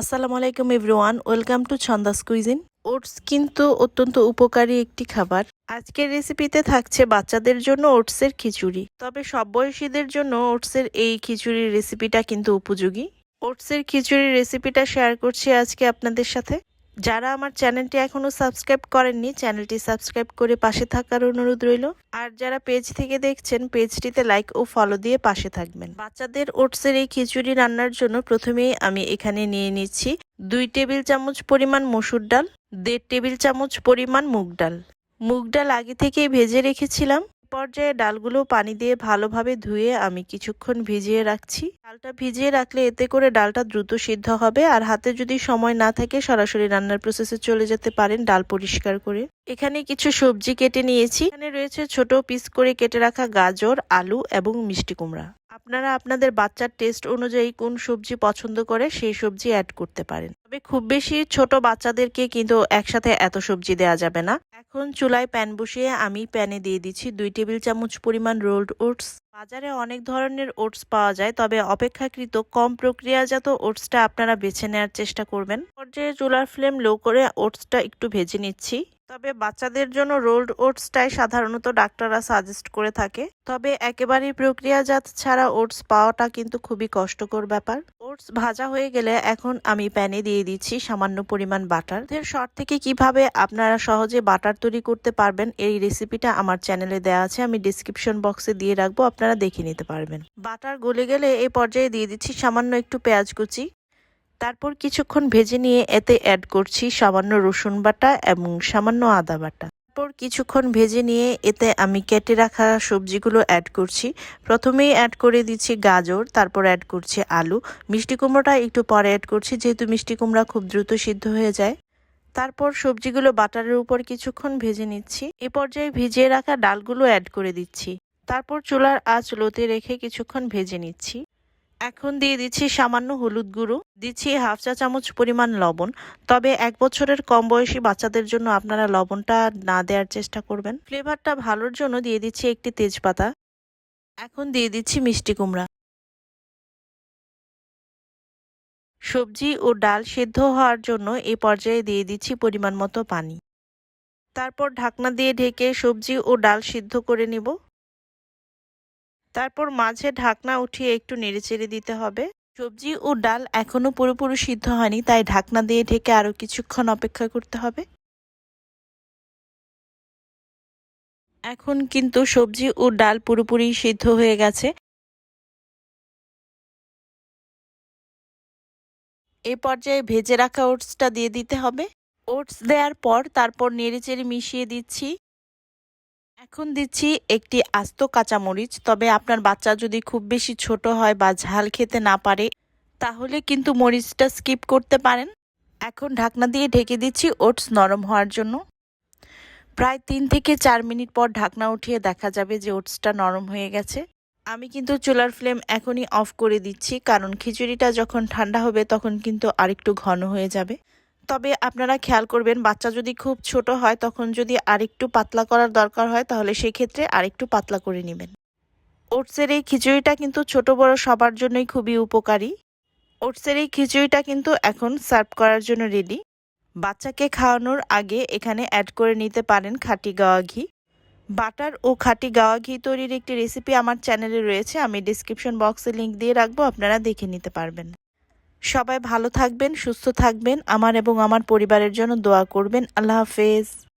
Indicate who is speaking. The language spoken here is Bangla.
Speaker 1: আসসালামু আলাইকুম everyone, welcome to Chhanda's cuisine. Oats কিন্তু অত্যন্ত উপকারী একটি খাবার। আজকের রেসিপিতে থাকছে বাচ্চাদের জন্য ওটসের খিচুড়ি। তবে সব বয়সীদের জন্য ওটসের এই খিচুড়ির রেসিপিটা কিন্তু উপযোগী। ওটসের খিচুড়ির রেসিপিটা শেয়ার করছি আজকে আপনাদের সাথে। যারা আমার চ্যানেলটি এখনও সাবস্ক্রাইব করেননি, চ্যানেলটি সাবস্ক্রাইব করে পাশে থাকার অনুরোধ রইল। আর যারা পেজ থেকে দেখছেন, পেজটিতে লাইক ও ফলো দিয়ে পাশে থাকবেন। বাচ্চাদের ওটসের এই খিচুড়ি রান্নার জন্য প্রথমেই আমি এখানে নিয়ে নিচ্ছি দুই টেবিল চামচ পরিমাণ মসুর ডাল, দেড় টেবিল চামচ পরিমাণ মুগ ডাল। মুগ ডাল আগে থেকেই ভেজে রেখেছিলাম। পর্যায়ে ডালগুলো পানি দিয়ে ভালোভাবে ধুয়ে আমি কিছুক্ষণ ভিজিয়ে রাখছি। ডালটা ভিজিয়ে রাখলে এতে করে ডালটা দ্রুত সিদ্ধ হবে আর হাতে যদি সময় না থাকে সরাসরি রান্নার প্রসেসে চলে যেতে পারেন ডাল পরিষ্কার করে। এখানে কিছু সবজি কেটে নিয়েছি। এখানে রয়েছে ছোট পিস করে কেটে রাখা গাজর, আলু এবং মিষ্টি কুমড়া। আপনারা আপনাদের বাচ্চার টেস্ট অনুযায়ী কোন সবজি পছন্দ করে সেই সবজি অ্যাড করতে পারেন। তবে খুব বেশি ছোট বাচ্চাদেরকে কিন্তু একসাথে এত সবজি দেওয়া যাবে না। এখন চুলায় প্যান বসিয়ে আমি প্যানে দিয়ে দিচ্ছি দুই টেবিল চামচ পরিমাণ রোল্ড ওটস বাজারে অনেক ধরনের ওটস পাওয়া যায়, তবে অপেক্ষাকৃত কম প্রক্রিয়াজাত ওটসটা আপনারা বেছে নেওয়ার চেষ্টা করবেন। পর্যায়ে চুলার ফ্লেম লো করে ওটসটা একটু ভেজে নিচ্ছি। তবে বাচ্চাদের জন্য রোল্ড ওটসটাই সাধারণত ডাক্তাররা সাজেস্ট করে থাকে। তবে একেবারেই প্রক্রিয়াজাত ছাড়া ওটস পাওয়াটা কিন্তু খুবই কষ্টকর ব্যাপার। ওটস ভাজা হয়ে গেলে এখন আমি প্যানে দিয়ে দিচ্ছি সামান্য পরিমাণ বাটার। এর শর্ট থেকে কীভাবে আপনারা সহজে বাটার তৈরি করতে পারবেন, এই রেসিপিটা আমার চ্যানেলে দেওয়া আছে, আমি ডিসক্রিপশন বক্সে দিয়ে রাখব, আপনারা দেখে নিতে পারবেন। বাটার গলে গেলে এই পর্যায়ে দিয়ে দিচ্ছি সামান্য একটু পেঁয়াজ কুচি। তারপর কিছুক্ষণ ভেজে নিয়ে এতে অ্যাড করছি সামান্য রসুন বাটা এবং সামান্য আদা বাটা। তারপর কিছুক্ষণ ভেজে নিয়ে এতে আমি কেটে রাখা সবজিগুলো অ্যাড করছি। প্রথমেই অ্যাড করে দিচ্ছি গাজর, তারপর অ্যাড করছি আলু। মিষ্টি কুমড়োটা একটু পরে অ্যাড করছি যেহেতু মিষ্টি কুমড়া খুব দ্রুত সিদ্ধ হয়ে যায়। তারপর সবজিগুলো বাটারের উপর কিছুক্ষণ ভেজে নিচ্ছি। এ পর্যায়ে ভিজিয়ে রাখা ডালগুলো অ্যাড করে দিচ্ছি। তারপর চুলার আঁচ লোতে রেখে কিছুক্ষণ ভেজে নিচ্ছি। এখন দিয়ে দিচ্ছি সামান্য হলুদ গুঁড়ো। দিচ্ছি হাফ চা চামচ পরিমাণ লবণ। তবে এক বছরের কম বয়সী বাচ্চাদের জন্য আপনারা লবণটা না দেওয়ার চেষ্টা করবেন। ফ্লেভারটা ভালোর জন্য দিয়ে দিচ্ছি একটি তেজপাতা। এখন দিয়ে দিচ্ছি মিষ্টি কুমড়া। সবজি ও ডাল সেদ্ধ হওয়ার জন্য এই পর্যায়ে দিয়ে দিচ্ছি পরিমাণ মতো পানি। তারপর ঢাকনা দিয়ে ঢেকে সবজি ও ডাল সিদ্ধ করে নিব। তারপর মাঝে ঢাকনা উঠিয়ে একটু নেড়েচেড়ে দিতে হবে। সবজি ও ডাল এখনও পুরোপুরি সিদ্ধ হয়নি, তাই ঢাকনা দিয়ে ঢেকে আরও কিছুক্ষণ অপেক্ষা করতে হবে। এখন কিন্তু সবজি ও ডাল পুরোপুরি সিদ্ধ হয়ে গেছে। এ পর্যায়ে ভেজে রাখা ওটসটা দিয়ে দিতে হবে। ওটস দেওয়ার পর তারপর নেড়েচেড়ে মিশিয়ে দিচ্ছি। এখন দিচ্ছি একটি আস্ত কাঁচামরিচ, তবে আপনার বাচ্চা যদি খুব বেশি ছোট হয় বা ঝাল খেতে না পারে, তাহলে কিন্তু মরিচটা স্কিপ করতে পারেন। এখন ঢাকনা দিয়ে ঢেকে দিচ্ছি ওটস নরম হওয়ার জন্য। প্রায় তিন থেকে চার মিনিট পর ঢাকনা উঠিয়ে দেখা যাবে যে ওটসটা নরম হয়ে গেছে। আমি কিন্তু চুলার ফ্লেম এখনই অফ করে দিচ্ছি, কারণ খিচুড়িটা যখন ঠান্ডা হবে তখন কিন্তু আরেকটু ঘন হয়ে যাবে। তবে আপনারা খেয়াল করবেন, বাচ্চা যদি খুব ছোট হয়, তখন যদি আরেকটু পাতলা করার দরকার হয়, তাহলে সেক্ষেত্রে আরেকটু পাতলা করে নেবেন। ওটসের এই খিচুড়িটা কিন্তু ছোট, বড় সবার জন্যই খুবই উপকারী। ওটসের এই খিচুড়িটা কিন্তু এখন সার্ভ করার জন্য রেডি বাচ্চাকে খাওয়ানোর আগে এখানে অ্যাড করে নিতে পারেন খাঁটি গাওয়া ঘি। বাটার ও খাটি গাওয়া ঘি তৈরির একটি রেসিপি আমার চ্যানেলে রয়েছে, আমি ডিসক্রিপশন বক্সে লিংক দিয়ে রাখব, আপনারা দেখে নিতে পারবেন। সবাই ভালো থাকবেন সুস্থ থাকবেন। আমার এবং আমার পরিবারের জন্য দোয়া করবেন। আল্লাহ হাফেজ।